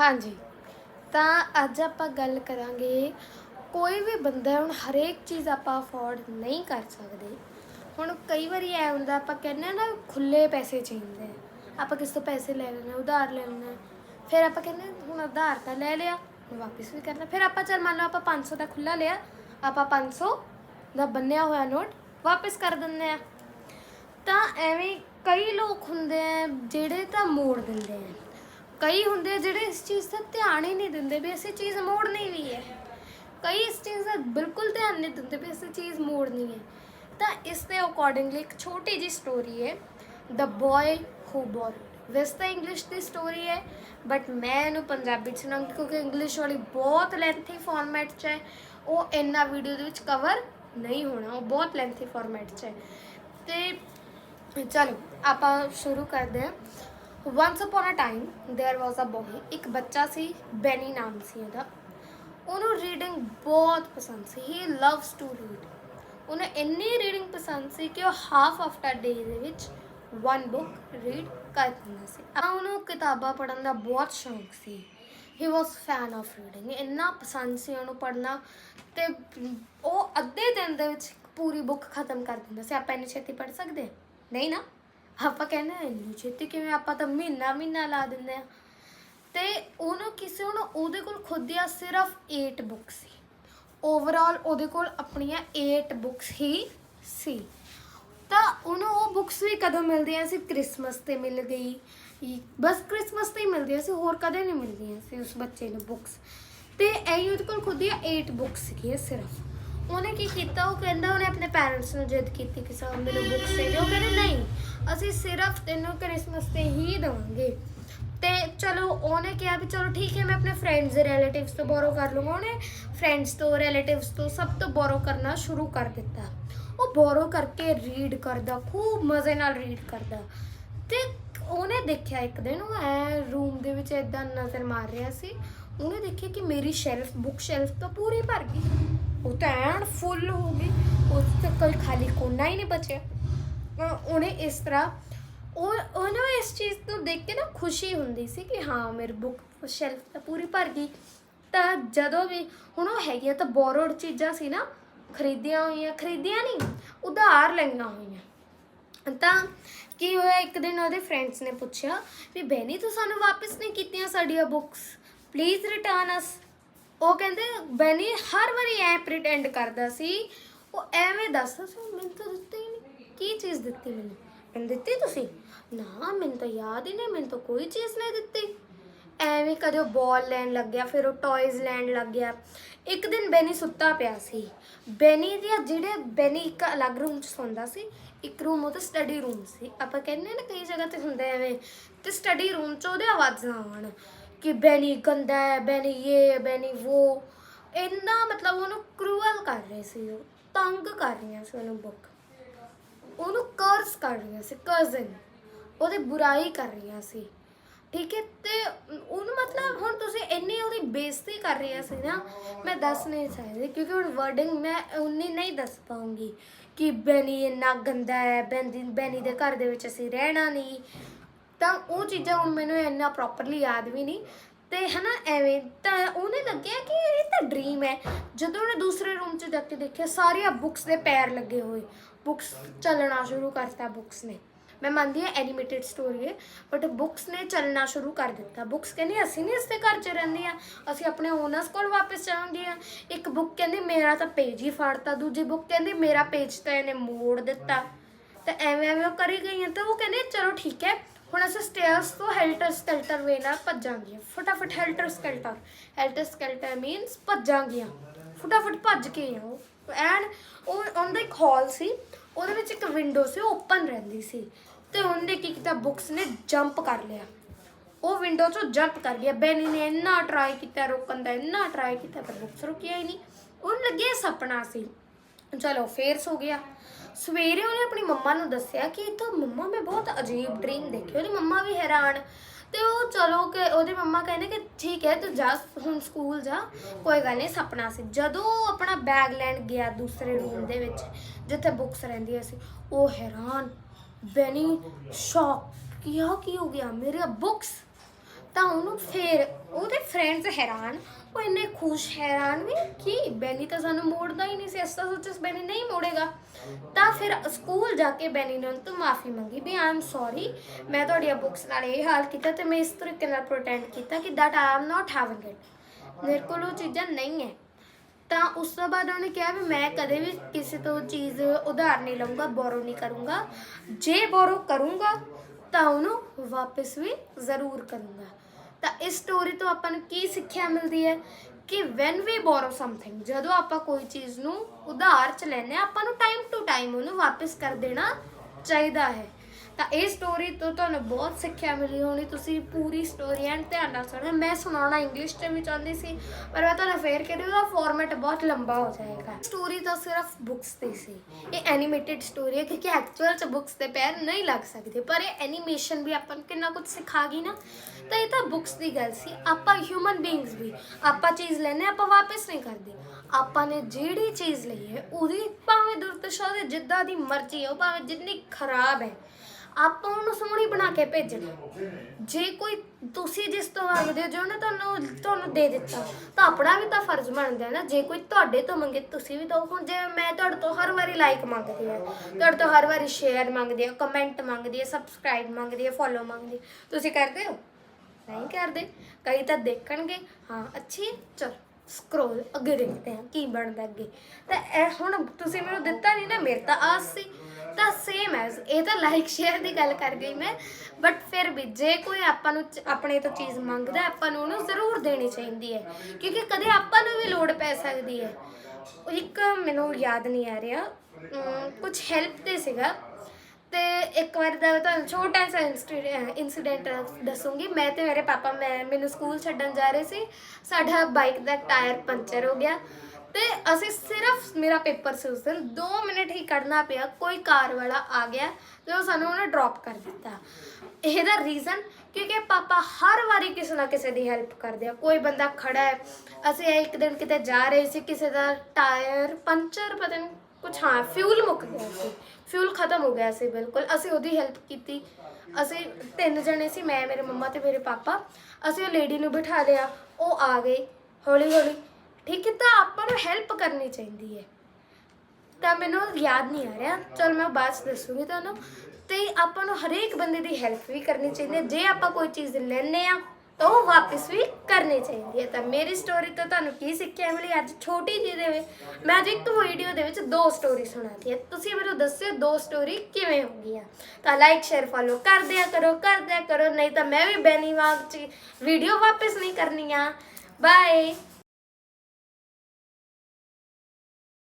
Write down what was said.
ਹਾਂਜੀ। ਤਾਂ ਅੱਜ ਆਪਾਂ ਗੱਲ ਕਰਾਂਗੇ, ਕੋਈ ਵੀ ਬੰਦਾ ਹੁਣ ਹਰੇਕ ਚੀਜ਼ ਆਪਾਂ ਅਫੋਰਡ ਨਹੀਂ ਕਰ ਸਕਦੇ। ਹੁਣ ਕਈ ਵਾਰੀ ਐ ਹੁੰਦਾ, ਆਪਾਂ ਕਹਿੰਦੇ ਆ ਨਾ ਖੁੱਲੇ ਪੈਸੇ ਚਾਹੀਦੇ ਆ। ਆਪਾਂ ਕਿਸ ਤੋਂ ਪੈਸੇ ਲੈ ਲੈਣੇ ਉਧਾਰ ਲੈ ਲੈਣੇ ਫਿਰ ਆਪਾਂ ਕਹਿੰਦੇ ਹੁਣ ਉਧਾਰ ਤਾਂ ਲੈ ਲਿਆ, ਹੁਣ ਵਾਪਸ ਵੀ ਕਰਨਾ। ਫਿਰ ਆਪਾਂ ਚੱਲ ਮੰਨ ਲਓ, ਆਪਾਂ 500 ਦਾ ਖੁੱਲਾ ਲਿਆ, ਆਪਾਂ 500 ਦਾ ਬੰਨਿਆ ਹੋਇਆ ਨੋਟ ਵਾਪਸ ਕਰ ਦਿੰਦੇ ਆ ਤਾਂ ਐਵੇਂ ਕਈ ਲੋਕ ਹੁੰਦੇ ਆ, ਜਿਹੜੇ ਤਾਂ ਮੋੜ ਦਿੰਦੇ ਆ। ਕਈ ਹੁੰਦੇ ਆ ਜਿਹੜੇ ਇਸ ਚੀਜ਼ ਦਾ ਧਿਆਨ ਹੀ ਨਹੀਂ ਦਿੰਦੇ ਵੀ ਅਸੀਂ ਚੀਜ਼ ਮੋੜਨੀ ਵੀ ਹੈ। ਕਈ ਇਸ ਚੀਜ਼ ਦਾ ਬਿਲਕੁਲ ਧਿਆਨ ਨਹੀਂ ਦਿੰਦੇ ਵੀ ਅਸੀਂ ਚੀਜ਼ ਮੋੜਨੀ ਹੈ। ਤਾਂ ਇਸ ਦੇ ਅਕੋਰਡਿੰਗਲੀ ਇੱਕ ਛੋਟੀ ਜੀ ਸਟੋਰੀ ਹੈ ਦ ਬॉय ਹੂ ਬੋਰਡ ਵੈਸੇ ਤਾਂ ਇੰਗਲਿਸ਼ ਦੀ ਸਟੋਰੀ ਹੈ ਬਟ ਮੈਂ ਇਹਨੂੰ ਪੰਜਾਬੀ ਚ ਸੁਣਾਉਂਗੀ ਕਿਉਂਕਿ ਇੰਗਲਿਸ਼ ਵਾਲੀ ਬਹੁਤ ਲੈਂਥੀ ਫਾਰਮੈਟ ਚ ਹੈ। ਉਹ ਇੰਨਾ ਵੀਡੀਓ ਦੇ ਵਿੱਚ ਕਵਰ ਨਹੀਂ ਹੋਣਾ, ਉਹ ਬਹੁਤ ਲੈਂਥੀ ਫਾਰਮੈਟ ਚ ਹੈ। ਤੇ ਚਲੋ, ਆਪਾਂ ਸ਼ੁਰੂ ਕਰਦੇ ਹਾਂ। Once upon a time there was a boy ਇੱਕ ਬੱਚਾ ਸੀ ਬੈਨੀ ਨਾਮ ਸੀ ਉਹਦਾ। ਉਹਨੂੰ ਰੀਡਿੰਗ ਬਹੁਤ ਪਸੰਦ ਸੀ ਹੀ ਲਵਸ ਟੂ ਰੀਡ ਉਹਨੂੰ ਇੰਨੀ ਰੀਡਿੰਗ ਪਸੰਦ ਸੀ ਕਿ ਉਹ ਹਾਫ ਆਫ ਦਾ ਡੇ ਦੇ ਵਿੱਚ ਵਨ ਬੁੱਕ ਰੀਡ ਕਰ ਦਿੰਦਾ ਸੀ। ਆ ਉਹਨੂੰ ਕਿਤਾਬਾਂ ਪੜ੍ਹਨ ਦਾ ਬਹੁਤ ਸ਼ੌਂਕ ਸੀ। He was fan of reading ਇੰਨਾ ਪਸੰਦ ਸੀ ਉਹਨੂੰ ਪੜ੍ਹਨਾ ਤੇ ਉਹ ਅੱਧੇ ਦਿਨ ਦੇ ਵਿੱਚ ਪੂਰੀ ਬੁੱਕ ਖਤਮ ਕਰ ਦਿੰਦਾ ਸੀ। ਆਪਾਂ ਇੰਨੀ ਛੇਤੀ ਪੜ੍ਹ ਸਕਦੇ ਨਹੀਂ ਨਾ? ਆਪਾਂ ਕਹਿੰਦੇ ਹਾਂ, ਇੰਨੀ ਛੇਤੀ ਕਿਵੇਂ ਆਪਾਂ ਤਾਂ ਮਹੀਨਾ ਮਹੀਨਾ ਲਾ ਦਿੰਦੇ ਆ ਤੇ ਉਹਨੂੰ ਕਿਸੇ ਹੁਣ ਉਹਦੇ ਕੋਲ ਖੁਦ ਦੀਆਂ ਸਿਰਫ 8 ਬੁੱਕਸ ਸੀ। ਓਵਰਆਲ ਉਹਦੇ ਕੋਲ ਆਪਣੀਆਂ 8 ਬੁੱਕਸ ਹੀ ਸੀ। ਤਾਂ ਉਹਨੂੰ ਉਹ ਬੁੱਕਸ ਵੀ ਕਦੋਂ ਮਿਲਦੀਆਂ ਸੀ? ਕ੍ਰਿਸਮਸ ਤੇ ਮਿਲ ਗਈ। ਬਸ ਕ੍ਰਿਸਮਸ ਤੇ ਹੀ ਮਿਲਦੀਆਂ ਸੀ ਹੋਰ ਕਦੇ ਨਹੀਂ ਮਿਲਦੀਆਂ ਸੀ ਉਸ ਬੱਚੇ ਨੂੰ ਬੁੱਕਸ ਤੇ ਐਂ ਉਹਦੇ ਕੋਲ ਖੁਦ ਦੀਆਂ 8 ਬੁੱਕਸ ਸੀਗੀਆਂ ਸਿਰਫ। ਉਹਨੇ ਕੀ ਕੀਤਾ? ਉਹ ਕਹਿੰਦਾ ਉਹਨੇ ਆਪਣੇ ਪੈਰੈਂਟਸ ਨੂੰ ਜਿੱਦ ਕੀਤੀ ਕਿ ਸਾਨੂੰ ਮੈਨੂੰ ਬੁੱਕਸ ਚਾਹੀਦੀ ਉਹ ਕਹਿੰਦੇ ਨਹੀਂ ਅਸੀਂ ਸਿਰਫ ਤੈਨੂੰ ਕ੍ਰਿਸਮਸ ਤੇ ਹੀ ਦਵਾਂਗੇ। ਤੇ ਚਲੋ, ਉਹਨੇ ਕਿਹਾ ਵੀ ਚਲੋ ਠੀਕ ਹੈ, ਮੈਂ ਆਪਣੇ ਫਰੈਂਡਸ ਦੇ ਰਿਲੇਟਿਵਸ ਤੋਂ ਬੋਰੋ ਕਰ ਲੂੰਗਾ ਉਹਨੇ ਫਰੈਂਡਸ ਤੋਂ ਰਿਲੇਟਿਵਸ ਤੋਂ ਸਭ ਤੋਂ ਬੋਰੋ ਕਰਨਾ ਸ਼ੁਰੂ ਕਰ ਦਿੱਤਾ। ਉਹ ਬੋਰੋ ਕਰਕੇ ਰੀਡ ਕਰਦਾ, ਖੂਬ ਮਜ਼ੇ ਨਾਲ ਰੀਡ ਕਰਦਾ। ਤੇ ਉਹਨੇ ਦੇਖਿਆ ਇੱਕ ਦਿਨ, ਉਹ ਐ ਰੂਮ ਦੇ ਵਿੱਚ ਇਦਾਂ ਨਜ਼ਰ ਮਾਰ ਰਿਹਾ ਸੀ। ਉਹਨੇ ਦੇਖਿਆ ਕਿ ਮੇਰੀ ਸ਼ੈਲਫ ਬੁੱਕ ਸ਼ੈਲਫ ਤਾਂ ਪੂਰੀ ਭਰ ਗਈ। ਉਹ ਤਾਂ ਐਨ ਫੁੱਲ ਹੋ ਗਈ। ਉਸ ਤੇ ਕੋਈ ਖਾਲੀ ਕੋਨਾ ਹੀ ਨਹੀਂ ਬਚਿਆ। ਉਹਨੇ ਇਸ ਤਰ੍ਹਾਂ ਉਹ ਉਹਨੂੰ ਇਸ ਚੀਜ਼ ਨੂੰ ਦੇਖ ਕੇ ਨਾ ਖੁਸ਼ੀ ਹੁੰਦੀ ਸੀ ਕਿ ਹਾਂ, ਮੇਰੀ ਬੁੱਕ ਸ਼ੈਲਫ ਤਾਂ ਪੂਰੀ ਭਰ ਗਈ। ਤਾਂ ਜਦੋਂ ਵੀ ਹੁਣ ਉਹ ਹੈਗੀਆਂ ਤਾਂ ਬੋਰੋਡ ਚੀਜ਼ਾਂ ਸੀ ਨਾ, ਖਰੀਦੀਆਂ ਹੋਈਆਂ, ਖਰੀਦੀਆਂ ਨਹੀਂ, ਉਧਾਰ ਲਈਆਂ ਹੋਈਆਂ। ਤਾਂ ਕੀ ਹੋਇਆ, ਇੱਕ ਦਿਨ ਉਹਦੇ ਫਰੈਂਡਸ ਨੇ ਪੁੱਛਿਆ ਵੀ, ਬੈਨੀ, ਤੂੰ ਸਾਨੂੰ ਵਾਪਸ ਨਹੀਂ ਕੀਤੀਆਂ ਸਾਡੀਆਂ ਬੁੱਕਸ ਪਲੀਜ਼ ਰਿਟਰਨ ਅਸ ਉਹ ਕਹਿੰਦੇ, ਬੈਨੀ, ਹਰ ਵਾਰੀ ਐ ਪ੍ਰੀਟੈਂਡ ਕਰਦਾ ਸੀ। ਉਹ ਐਵੇਂ ਦੱਸਦਾ ਸੀ, ਮੈਨੂੰ ਤਾਂ ਦਿੱਤੀ ਕੀ ਚੀਜ਼ ਦਿੱਤੀ ਮੈਨੂੰ? ਮੈਨੂੰ ਦਿੱਤੀ ਤੁਸੀਂ? ਨਾ, ਮੈਨੂੰ ਤਾਂ ਯਾਦ ਹੀ ਨਹੀਂ, ਮੈਨੂੰ ਤਾਂ ਕੋਈ ਚੀਜ਼ ਨਹੀਂ ਦਿੱਤੀ। ਐਵੇਂ ਕਦੇ ਉਹ ਬਾਲ ਲੈਣ ਲੱਗ ਗਿਆ, ਫਿਰ ਉਹ ਟੌਇਜ਼ ਲੈਣ ਲੱਗ ਗਿਆ। ਇੱਕ ਦਿਨ ਬੈਨੀ ਸੁੱਤਾ ਪਿਆ ਸੀ। ਬੈਨੀ ਦੇ ਜਿਹੜੇ, ਬੈਨੀ ਇੱਕ ਅਲੱਗ ਰੂਮ 'ਚ ਸੌਂਦਾ ਸੀ, ਇੱਕ ਰੂਮ ਉਹਦਾ ਸਟੱਡੀ ਰੂਮ ਸੀ। ਆਪਾਂ ਕਹਿੰਦੇ ਨਾ ਕਈ ਜਗ੍ਹਾ ਤੇ ਹੁੰਦਾ ਐਵੇਂ, ਤੇ ਸਟੱਡੀ ਰੂਮ 'ਚ ਉਹਦੇ ਆਵਾਜ਼ਾਂ ਆਉਣ ਕਿ ਬੈਨੀ ਗੰਦਾ ਹੈ, ਬੈਨੀ ਇਹ ਬੈਨੀ ਉਹ ਇੰਨਾ ਮਤਲਬ ਉਹਨੂੰ ਕਰੂਅਲ ਕਰ ਰਹੇ ਸੀ ਉਹ, ਤੰਗ ਕਰ ਰਹੀਆਂ ਸੀ ਉਹਨੂੰ ਬੁੱਕ ਉਹਨੂੰ ਕਰਸ ਕਰ ਰਹੀਆਂ ਸੀ ਕਜ਼ਨ ਉਹਦੇ ਬੁਰਾਈ ਕਰ ਰਹੀਆਂ ਸੀ। ਠੀਕ ਹੈ? ਤੇ ਉਹਨੂੰ ਮਤਲਬ ਹੁਣ ਤੁਸੀਂ ਇੰਨੀ ਉਹਦੀ ਬੇਇੱਜ਼ਤੀ ਕਰ ਰਹੀਆਂ ਸੀ ਨਾ, ਮੈਂ ਦੱਸ ਨਹੀਂ ਸਕਦੀ ਕਿਉਂਕਿ ਹੁਣ ਵਰਡਿੰਗ ਮੈਂ ਉਨੀ ਨਹੀਂ ਦੱਸ ਪਾਉਂਗੀ ਕਿ ਬੈਨੀ ਇੰਨਾ ਗੰਦਾ ਹੈ ਬੈਨੀ ਬੈਨੀ ਦੇ ਘਰ ਦੇ ਵਿੱਚ ਅਸੀਂ ਰਹਿਣਾ ਨਹੀਂ। ਤਾਂ ਉਹ ਚੀਜ਼ਾਂ ਹੁਣ ਮੈਨੂੰ ਇੰਨਾ ਪ੍ਰੋਪਰਲੀ ਯਾਦ ਵੀ ਨਹੀਂ। ਤੇ ਹਨਾ ਐਵੇਂ ਤਾਂ ਉਹਨੇ ਲੱਗਿਆ ਕਿ ਇਹ ਡ੍ਰੀਮ ਹੈ। ਜਦੋਂ ਉਹਨੇ ਦੂਸਰੇ ਰੂਮ 'ਚ ਜਾ ਕੇ ਦੇਖਿਆ, ਸਾਰੀਆਂ ਬੁੱਕਸ ਦੇ ਪੈਰ ਲੱਗੇ ਹੋਏ। ਬੁੱਕਸ ਚੱਲਣਾ ਸ਼ੁਰੂ ਕਰਤਾ ਬੁੱਕਸ ਨੇ। ਮੈਂ ਮੰਨਦੀ ਹਾਂ ਐਨੀਮੇਟਿਡ ਸਟੋਰੀ ਹੈ ਬਟ ਬੁੱਕਸ ਨੇ ਚੱਲਣਾ ਸ਼ੁਰੂ ਕਰ ਦਿੱਤਾ। ਬੁੱਕਸ ਕਹਿੰਦੀ, ਅਸੀਂ ਨਹੀਂ ਇਸਦੇ ਘਰ 'ਚ ਰਹਿੰਦੇ ਆ ਅਸੀਂ ਆਪਣੇ ਓਨਰਸ ਕੋਲ ਵਾਪਸ ਜਾਵਾਂਗੇ ਆ ਇੱਕ ਬੁੱਕ ਕਹਿੰਦੀ, ਮੇਰਾ ਤਾਂ ਪੇਜ ਹੀ ਫਾੜਤਾ। ਦੂਜੀ ਬੁੱਕ ਕਹਿੰਦੀ, ਮੇਰਾ ਪੇਜ ਤਾਂ ਇਹਨੇ ਮੋੜ ਦਿੱਤਾ। ਤਾਂ ਐਵੇਂ ਐਵੇਂ ਉਹ ਕਰੀ ਗਈਆਂ। ਤਾਂ ਉਹ ਕਹਿੰਦੇ, ਚਲੋ ਠੀਕ ਹੈ ਹੁਣ ਅਸੀਂ ਸਟੇਅਰਸ ਤੋਂ ਹੈਲਟਰ ਸਕੈਲਟਰ ਵੇ ਨਾਲ ਭੱਜਾਂਗੀਆਂ ਫਟਾਫਟ ਹੈਲਟਰ ਸਕੈਲਟਰ ਹੈਲਟਰ ਸਕੈਲਟਰ ਮੀਨਸ ਭੱਜਾਂਗੀਆਂ। ਫਟਾਫਟ ਭੱਜ ਕੇ ਆਓ। ਐਂਡ ਉਹ, ਉਹਦਾ ਇੱਕ ਹਾਲ ਸੀ। ਉਹਦੇ ਵਿੱਚ ਇੱਕ ਵਿੰਡੋ ਸੀ। ਉਹ ਓਪਨ ਰਹਿੰਦੀ ਸੀ। ਤੇ ਉਹਨੇ ਕੀ ਕੀਤਾ ਬੁੱਕਸ ਨੇ ਜੰਪ ਕਰ ਲਿਆ। ਉਹ ਵਿੰਡੋ ਚੋਂ ਜੰਪ ਕਰ ਗਿਆ। ਬੈਨੀ ਨੇ ਇੰਨਾ ਟਰਾਈ ਕੀਤਾ, ਰੋਕਣ ਦਾ ਇੰਨਾ ਟਰਾਈ ਕੀਤਾ, ਪਰ ਬੁੱਕਸ ਰੁਕਿਆ ਹੀ ਨਹੀਂ। ਉਹਨੂੰ ਲੱਗਿਆ ਇਹ ਸੁਪਨਾ ਸੀ। ਚਲੋ ਫੇਰ ਸੋ ਗਿਆ। ਸਵੇਰੇ ਉਹਨੇ ਆਪਣੀ ਮੰਮਾ ਨੂੰ ਦੱਸਿਆ ਕਿ ਤਾਂ ਮੰਮਾ, ਮੈਂ ਬਹੁਤ ਅਜੀਬ ਡ੍ਰੀਮ ਦੇਖੀ। ਉਹਦੀ ਮੰਮਾ ਵੀ ਹੈਰਾਨ। ਤੇ ਉਹ ਚਲੋ ਕਿ ਉਹਦੀ ਮੰਮਾ ਕਹਿੰਦੇ ਕਿ ਠੀਕ ਹੈ, ਤੂੰ ਜਾ, ਹੁਣ ਸਕੂਲ ਜਾ। ਕੋਈ ਗੱਲ ਨਹੀਂ, ਸੁਪਨਾ ਸੀ। ਜਦੋਂ ਉਹ ਆਪਣਾ ਬੈਗ ਲੈਣ ਗਿਆ ਦੂਸਰੇ ਰੂਮ ਦੇ ਵਿੱਚ, ਜਿੱਥੇ ਬੁੱਕਸ ਰਹਿੰਦੀਆਂ ਸੀ, ਉਹ ਹੈਰਾਨ, ਬੈਨੀ ਸ਼ੌਕ ਕੀ ਆਹ ਕੀ ਹੋ ਗਿਆ? ਮੇਰੇ ਬੁੱਕਸ ਤਾਂ ਉਹਨੂੰ ਫੇਰ ਉਹਦੇ ਫਰੈਂਡਸ ਹੈਰਾਨ, ਉਹ ਇੰਨੇ ਖੁਸ਼ ਹੈਰਾਨ ਵੀ ਕੀ ਬੈਨੀ ਤਾਂ ਸਾਨੂੰ ਮੋੜਦਾ ਹੀ ਨਹੀਂ ਸੀ, ਅਸਾਂ ਸੋਚਿਆ ਸੀ ਬੈਨੀ ਨਹੀਂ ਮੋੜੇਗਾ। ਤਾਂ ਫਿਰ ਸਕੂਲ ਜਾ ਕੇ ਬੈਨੀ ਨੇ ਉਹਨਾਂ ਤੋਂ ਮਾਫੀ ਮੰਗੀ ਵੀ ਆਮ ਸੌਰੀ ਮੈਂ ਤੁਹਾਡੀਆਂ ਬੁੱਕਸ ਨਾਲ ਇਹ ਹਾਲ ਕੀਤਾ ਤੇ ਮੈਂ ਇਸ ਤਰੀਕੇ ਨਾਲ ਪ੍ਰਟੈਂਡ ਕੀਤਾ ਕਿ that I am not having it ਮੇਰੇ ਕੋਲ ਉਹ ਚੀਜ਼ਾਂ ਨਹੀਂ ਹੈ। ਤਾਂ ਉਸ ਤੋਂ ਬਾਅਦ ਉਹਨੇ ਕਿਹਾ ਵੀ ਮੈਂ ਕਦੇ ਵੀ ਕਿਸੇ ਤੋਂ ਚੀਜ਼ ਉਧਾਰ ਨਹੀਂ ਲਵਾਂਗਾ ਬੋਰੋ ਨਹੀਂ ਕਰੂੰਗਾ। ਜੇ ਬੋਰੋ ਕਰੂੰਗਾ ਤਾਂ ਉਹਨੂੰ ਵਾਪਸ ਵੀ ਜ਼ਰੂਰ ਕਰੂੰਗਾ। ਤਾਂ ਇਸ ਸਟੋਰੀ ਤੋਂ ਆਪਾਂ ਨੂੰ ਕੀ ਸਿੱਖਿਆ ਮਿਲਦੀ ਹੈ ਕਿ ਵੈਨ ਵੀ ਬੋਰੋ ਸਮਥਿੰਗ ਜਦੋਂ ਆਪਾਂ ਕੋਈ ਚੀਜ਼ ਨੂੰ ਉਧਾਰ ਚ ਲੈਨੇ ਆ ਆਪਾਂ ਨੂੰ ਟਾਈਮ ਟੂ ਟਾਈਮ ਉਹਨੂੰ ਵਾਪਸ ਕਰ ਦੇਣਾ ਚਾਹੀਦਾ ਹੈ। ਤਾਂ ਇਹ ਸਟੋਰੀ ਤੋਂ ਤੁਹਾਨੂੰ ਬਹੁਤ ਸਿੱਖਿਆ ਮਿਲੀ ਹੋਣੀ, ਤੁਸੀਂ ਪੂਰੀ ਸਟੋਰੀ ਐਂਡ ਧਿਆਨ ਨਾਲ ਸੁਣੋ ਮੈਂ ਸੁਣਾਉਣਾ ਇੰਗਲਿਸ਼ 'ਤੇ ਵੀ ਚਾਹੁੰਦੀ ਸੀ, ਪਰ ਮੈਂ ਤੁਹਾਨੂੰ ਫੇਰ ਕਹਿ ਰਹੀ ਹਾਂ ਫਾਰਮੈਟ ਬਹੁਤ ਲੰਬਾ ਹੋ ਜਾਏਗਾ। ਸਟੋਰੀ ਤਾਂ ਸਿਰਫ ਬੁੱਕਸ ਦੀ ਸੀ। ਇਹ ਐਨੀਮੇਟਿਡ ਸਟੋਰੀ ਹੈ, ਕਿਉਂਕਿ ਐਕਚੁਅਲ 'ਚ ਬੁੱਕਸ ਤੇ ਪੈਰ ਨਹੀਂ ਲੱਗ ਸਕਦੇ, ਪਰ ਇਹ ਐਨੀਮੇਸ਼ਨ ਵੀ ਆਪਾਂ ਨੂੰ ਕਿੰਨਾ ਕੁਝ ਸਿਖਾ ਗਈ ਨਾ, ਤਾਂ ਇਹ ਤਾਂ ਬੁੱਕਸ ਦੀ ਗੱਲ ਸੀ। ਆਪਾਂ ਹਿਊਮਨ ਬੀਇੰਗਸ ਵੀ, ਆਪਾਂ ਚੀਜ਼ ਲੈਨੇ ਆਪਾਂ ਵਾਪਸ ਨਹੀਂ ਕਰਦੇ। ਆਪਾਂ ਨੇ ਜਿਹੜੀ ਚੀਜ਼ ਲਈ ਹੈ, ਉਹਦੀ ਭਾਵੇਂ ਦੁਰਦਸ਼ਾ ਦੇ ਜਿੱਦਾਂ ਦੀ ਮਰਜ਼ੀ ਹੈ, ਉਹ ਭਾਵੇਂ ਜਿੰਨੀ ਖਰਾਬ ਹੈ ਆਪਾਂ ਉਹਨੂੰ ਸੋਹਣੀ ਬਣਾ ਕੇ ਭੇਜਣਾ। ਜੇ ਕੋਈ ਤੁਸੀਂ ਜਿਸ ਤੋਂ ਮੰਗਦੇ ਹੋ ਜੋ ਨਾ ਤੁਹਾਨੂੰ ਤੁਹਾਨੂੰ ਦੇ ਦਿੱਤਾ, ਤਾਂ ਆਪਣਾ ਵੀ ਤਾਂ ਫਰਜ਼ ਬਣਦਾ ਹੈ ਨਾ। ਜੇ ਕੋਈ ਤੁਹਾਡੇ ਤੋਂ ਮੰਗੇ, ਤੁਸੀਂ ਵੀ ਦਿਓ ਹੁਣ ਜੇ ਮੈਂ ਤੁਹਾਡੇ ਤੋਂ ਹਰ ਵਾਰੀ ਲਾਈਕ ਮੰਗਦੀ ਹਾਂ, ਤੁਹਾਡੇ ਤੋਂ ਹਰ ਵਾਰੀ ਸ਼ੇਅਰ ਮੰਗਦੀ ਹਾਂ ਕਮੈਂਟ ਮੰਗਦੀ ਹਾਂ ਸਬਸਕ੍ਰਾਈਬ ਮੰਗਦੀ ਹਾਂ ਫੋਲੋ ਮੰਗਦੀ ਤੁਸੀਂ ਕਰਦੇ ਹੋ? ਨਹੀਂ ਕਰਦੇ? ਕਈ ਤਾਂ ਦੇਖਣਗੇ। ਹਾਂ, ਅੱਛੀ ਹੈ ਚਲ। ਸਕਰੋਲ ਅੱਗੇ ਦੇਖਦੇ ਹਾਂ ਕੀ ਬਣਦਾ ਅੱਗੇ। ਤਾਂ ਇਹ ਹੁਣ ਤੁਸੀਂ ਮੈਨੂੰ ਦਿੱਤਾ ਨਹੀਂ ਨਾ, ਮੇਰੇ ਤਾਂ ਆਸ ਸੀ। ਤਾਂ ਸੇਮ ਹੈ ਇਹ ਤਾਂ ਲਾਈਕ ਸ਼ੇਅਰ ਦੀ ਗੱਲ ਕਰ ਗਈ ਮੈਂ। ਬਟ ਫਿਰ ਵੀ ਜੇ ਕੋਈ ਆਪਾਂ ਨੂੰ ਆਪਣੇ ਤੋਂ ਚੀਜ਼ ਮੰਗਦਾ, ਆਪਾਂ ਨੂੰ ਉਹਨੂੰ ਜ਼ਰੂਰ ਦੇਣੀ ਚਾਹੀਦੀ ਹੈ। ਕਿਉਂਕਿ ਕਦੇ ਆਪਾਂ ਨੂੰ ਵੀ ਲੋੜ ਪੈ ਸਕਦੀ ਹੈ। ਇੱਕ ਮੈਨੂੰ ਯਾਦ ਨਹੀਂ ਆ ਰਿਹਾ ਕੁਝ ਹੈਲਪ ਤੇ ਸੀਗਾ। ਤੇ ਇੱਕ ਵਾਰ ਦਾ ਮੈਂ ਤੁਹਾਨੂੰ ਛੋਟਾ ਜਿਹਾ ਇਨਸੀਡੈਂਟ ਦੱਸੂੰਗੀ। ਮੈਂ ਤੇ ਮੇਰੇ ਪਾਪਾ, ਮੈਂ ਮੈਨੂੰ ਸਕੂਲ ਛੱਡਣ ਜਾ ਰਹੇ ਸੀ। ਸਾਡਾ ਬਾਈਕ ਦਾ ਟਾਇਰ ਪੰਚਰ ਹੋ ਗਿਆ। ਤੇ ਅਸੀਂ ਸਿਰਫ ਮੇਰਾ ਪੇਪਰ ਸੀ ਉਸ ਦਿਨ। 2 ਮਿੰਟ ਹੀ ਕੱਢਣਾ ਪਿਆ। ਕੋਈ ਕਾਰ ਵਾਲਾ ਆ ਗਿਆ ਤੇ ਉਹ ਸਾਨੂੰ ਉਹਨੇ ਡ੍ਰੌਪ ਕਰ ਦਿੱਤਾ। ਇਹਦਾ ਰੀਜ਼ਨ ਕਿਉਂਕਿ ਪਾਪਾ ਹਰ ਵਾਰੀ ਕਿਸੇ ਨਾ ਕਿਸੇ ਦੀ ਹੈਲਪ ਕਰਦੇ ਆ। ਕੋਈ ਬੰਦਾ ਖੜਾ ਹੈ, ਅਸੀਂ ਇੱਕ ਦਿਨ ਕਿਤੇ ਜਾ ਰਹੇ ਸੀ, ਕਿਸੇ ਦਾ ਟਾਇਰ ਪੰਚਰ ਪਤਾ ਨਹੀਂ ਕੁਛ, ਹਾਂ ਫਿਊਲ ਮੁੱਕ ਗਿਆ ਸੀ। ਫਿਊਲ ਖਤਮ ਹੋ ਗਿਆ ਸੀ, ਬਿਲਕੁਲ। ਅਸੀਂ ਉਹਦੀ ਹੈਲਪ ਕੀਤੀ। ਅਸੀਂ ਤਿੰਨ ਜਣੇ ਸੀ, ਮੈਂ, ਮੇਰੇ ਮੰਮਾ ਤੇ ਮੇਰੇ ਪਾਪਾ। ਅਸੀਂ ਉਹ ਲੇਡੀ ਨੂੰ ਬਿਠਾ ਲਿਆ। ਉਹ ਆ ਗਈ ਹੌਲੀ ਹੌਲੀ ਠੀਕ ਹੈ, ਤਾਂ ਆਪਾਂ ਨੂੰ ਹੈਲਪ ਕਰਨੀ ਚਾਹੀਦੀ ਹੈ। ਤਾਂ ਮੈਨੂੰ ਯਾਦ ਨਹੀਂ ਆ ਰਿਹਾ। ਚਲ ਮੈਂ ਬਾਅਦ 'ਚ ਦੱਸੂਗੀ ਤੁਹਾਨੂੰ। ਤੇ ਆਪਾਂ ਨੂੰ ਹਰੇਕ ਬੰਦੇ ਦੀ ਹੈਲਪ ਵੀ ਕਰਨੀ ਚਾਹੀਦੀ ਹੈ। ਜੇ ਆਪਾਂ ਕੋਈ ਚੀਜ਼ ਲੈਣੇ ਆ ਤਾਂ ਉਹ ਵਾਪਸ ਵੀ ਕਰਨੀ ਚਾਹੀਦੀ ਹੈ। ਤਾਂ ਮੇਰੀ ਸਟੋਰੀ ਤੋਂ ਤੁਹਾਨੂੰ ਕੀ ਸਿੱਖਿਆ ਮਿਲੀ? ਅੱਜ ਛੋਟੀ ਜਿਹੀ ਦੇ ਵਿੱਚ ਮੈਂ ਅੱਜ ਇੱਕ ਵੀਡੀਓ ਦੇ ਵਿੱਚ ਦੋ ਸਟੋਰੀ ਸੁਣਾਤੀ ਹੈ। ਤੁਸੀਂ ਮੈਨੂੰ ਦੱਸਿਓ ਦੋ ਸਟੋਰੀ ਕਿਵੇਂ ਹੋ ਗਈਆਂ। ਤਾਂ ਲਾਈਕ ਸ਼ੇਅਰ ਫੋਲੋ ਕਰ ਦਿਆ ਕਰੋ ਕਰ ਦਿਆ ਕਰੋ। ਨਹੀਂ ਤਾਂ ਮੈਂ ਵੀ ਬੈਨੀ ਵਾਂਗ ਚ ਵੀਡੀਓ ਵਾਪਸ ਨਹੀਂ ਕਰਨੀ ਆ ਬਾਏ